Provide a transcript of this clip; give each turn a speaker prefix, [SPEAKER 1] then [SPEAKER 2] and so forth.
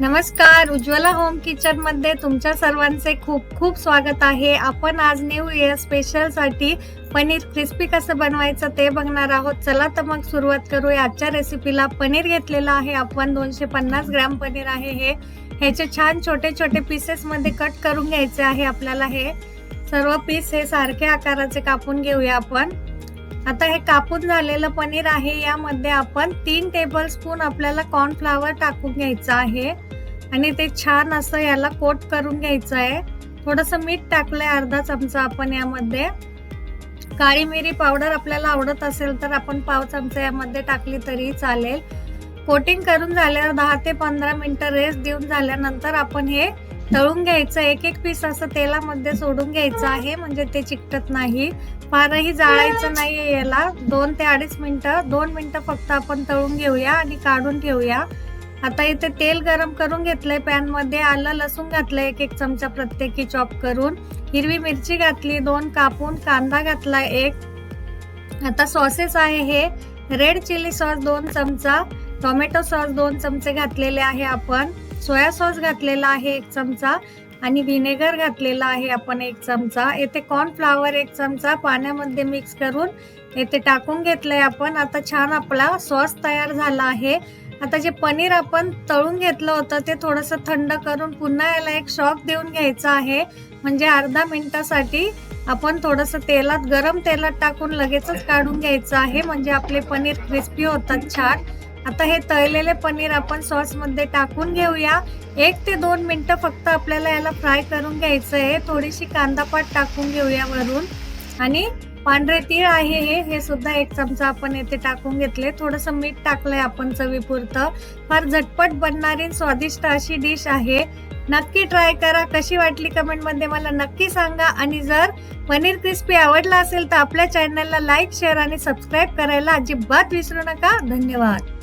[SPEAKER 1] नमस्कार उज्ज्वला होम किचनमध्ये तुमच्या सर्वांचे खूप खूप स्वागत आहे. आपण आज न्यू इयर स्पेशलसाठी पनीर क्रिस्पी कसं बनवायचं ते बघणार आहोत. चला तर मग सुरुवात करूया. आजच्या रेसिपीला पनीर घेतलेलं आहे. आपण दोनशे पन्नास ग्रॅम पनीर आहे हे. ह्याचे छान छोटे छोटे पीसेस मध्ये कट करून घ्यायचे आहे आपल्याला हे. सर्व पीस हे सारख्या आकाराचे कापून घेऊया आपण. आता हे कापून झालेलं पनीर आहे यामध्ये आपण तीन टेबल स्पून आपल्याला कॉर्नफ्लावर टाकून घ्यायचं आहे. आणि ते छान असं याला कोट करून घ्यायचं आहे. थोडस मीठ टाकलंय अर्धा चमचा आपण यामध्ये. काळी मिरी पावडर आपल्याला आवडत असेल तर आपण पाव चमचा यामध्ये टाकली तरी चालेल. कोटिंग करून झाल्यावर दहा ते पंधरा मिनिटं रेस्ट देऊन झाल्यानंतर आपण हे तळून घ्यायचं एक एक पीस असं तेलामध्ये सोडून घ्यायचं आहे म्हणजे ते चिकटत नाही. फारही जाळायचं नाही याला. दोन ते अडीच मिनटं दोन मिनटं फक्त आपण तळून घेऊया आणि काढून ठेवूया. आता इथे तेल गरम करून घेतलंय पॅनमध्ये. आलं लसूण घातलं एक एक चमचा प्रत्येकी चॉप करून. हिरवी मिरची घातली दोन कापून कांदा घातला एक. आता सॉसेस आहे हे. रेड चिली सॉस दोन चमचा टोमॅटो सॉस दोन चमचे घातलेले आहे आपण. सोया सॉस घातलेला आहे एक चमचा आणि व्हिनेगर घातलेला आहे आपण एक चमचा. येथे कॉर्नफ्लावर एक चमचा पाण्यामध्ये मिक्स करून येथे टाकून घेतलंय आपण. आता छान आपला सॉस तयार झाला आहे. आता जे पनीर आपण तळून घेतलं होतं ते थोडंसं थंड करून पुन्हा याला एक शॉक देऊन घ्यायचं आहे. म्हणजे अर्धा मिनिटासाठी आपण थोडंसं तेलात गरम तेलात टाकून लगेचच काढून घ्यायचं आहे. म्हणजे आपले पनीर क्रिस्पी होतात छान. आता हे तळलेले पनीर आपण सॉसमध्ये टाकून घेऊया. एक ते दोन मिनटं फक्त आपल्याला याला फ्राय करून घ्यायचं आहे थोडीशी कांदापात टाकून घेऊया वरून. आणि पांढरे तीळ आहे हे हे सुद्धा एक चमचा आपण येथे टाकून घेतले. थोडंसं मीठ टाकलंय आपण चवीपुरतं. फार झटपट बनणारी स्वादिष्ट अशी डिश आहे. नक्की ट्राय करा. कशी वाटली कमेंटमध्ये मला नक्की सांगा. आणि जर पनीर क्रिस्पी आवडला असेल तर आपल्या चॅनलला लाईक शेअर आणि सबस्क्राईब करायला अजिबात विसरू नका. धन्यवाद.